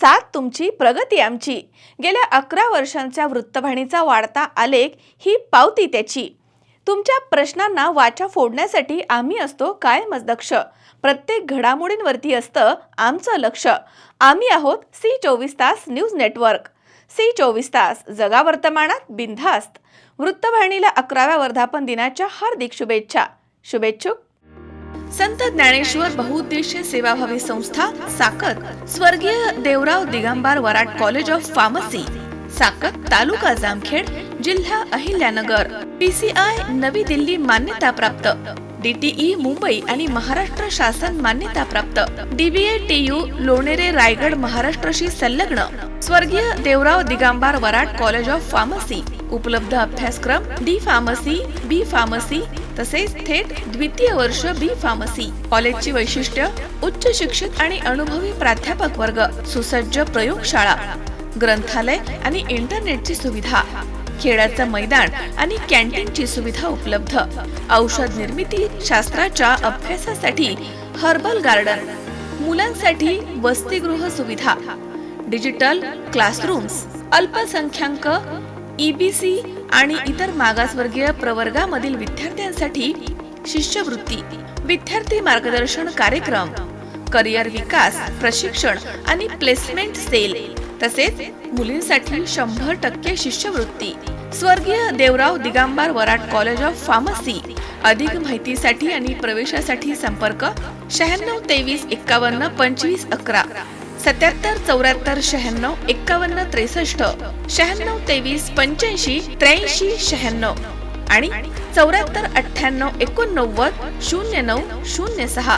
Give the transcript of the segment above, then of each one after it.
साथ तुमची प्रगती आमची. गेल्या अकरा वर्षांच्या वृत्तवाहिनीचा वाढता आलेख ही पावती त्याची. तुमच्या प्रश्नांना वाचा फोडण्यासाठी आम्ही असतो कायमच दक्ष प्रत्येक घडामोडींवरती असतं आमचं लक्ष. आम्ही आहोत सी चोवीस तास न्यूज नेटवर्क. सी चोवीस तास जगा वर्तमानात बिनधास्त. वृत्तवाहिनीला अकराव्या वर्धापन दिनाच्या हार्दिक शुभेच्छा. शुभेच्छुक. संत ज्ञानेश्वर बहुउद्देशीय सेवाभावी संस्था साकत स्वर्गीय Devrao Digambar Varad college of pharmacy Sakat taluka Jamkhed जिल्हा अहिल्यानगर. पीसीआय नवी दिल्ली मान्यता प्राप्त डीटीई मुंबई आणि महाराष्ट्र शासन मान्यता प्राप्त डीबीए टीयू लोणेरे रायगड महाराष्ट्राशी संलग्न. स्वर्गीय Devrao Digambar Varad college of pharmacy. उपलब्ध अभ्यासक्रम डी फार्मसी बी फार्मसी तसेच थेट द्वितीय वर्ष बी फार्मसी कॉलेजची वैशिष्ट्य उच्च शिक्षित आणि अनुभवी प्राध्यापक वर्ग सुसज्ज प्रयोगशाळा ग्रंथालय आणि इंटरनेटची सुविधा खेळाचं मैदान आणि कॅन्टीनची सुविधा उपलब्ध. औषध निर्मिती शास्त्राच्या अभ्यासासाठी हर्बल गार्डन मुलांसाठी वसतिगृह सुविधा डिजिटल क्लासरूम्स अल्पसंख्याक ईबीसी आणि इतर मागासवर्गीय प्रवर्गामधील विद्यार्थ्यांसाठी शिष्यवृत्ती विद्यार्थी मार्गदर्शन कार्यक्रम करिअर विकास प्रशिक्षण आणि प्लेसमेंट सेल तसेच मुलींसाठी शंभर टक्के शिष्यवृत्ती. स्वर्गीय Devrao Digambar Varad college of pharmacy. अधिक माहितीसाठी आणि प्रवेशासाठी संपर्क शहाण्णव तेवीस एक्कावन्न पंचवीस अकरा. सत्याहत्तर चौऱ्याहत्तर शहाण्णव एक्कावन्न त्रेसष्ट शहाण्णव तेवीस पंच्याऐंशी त्र्याऐंशी शहाण्णव आणि चौऱ्याहत्तर अठ्ठ्याण्णव एकोणनव्वद शून्य नऊ शून्य सहा.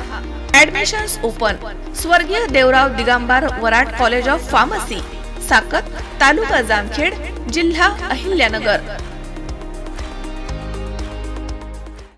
ऍडमिशन्स ओपन स्वर्गीय Devrao Digambar Varad college of pharmacy Sakat taluka Jamkhed जिल्हा अहिल्यानगर.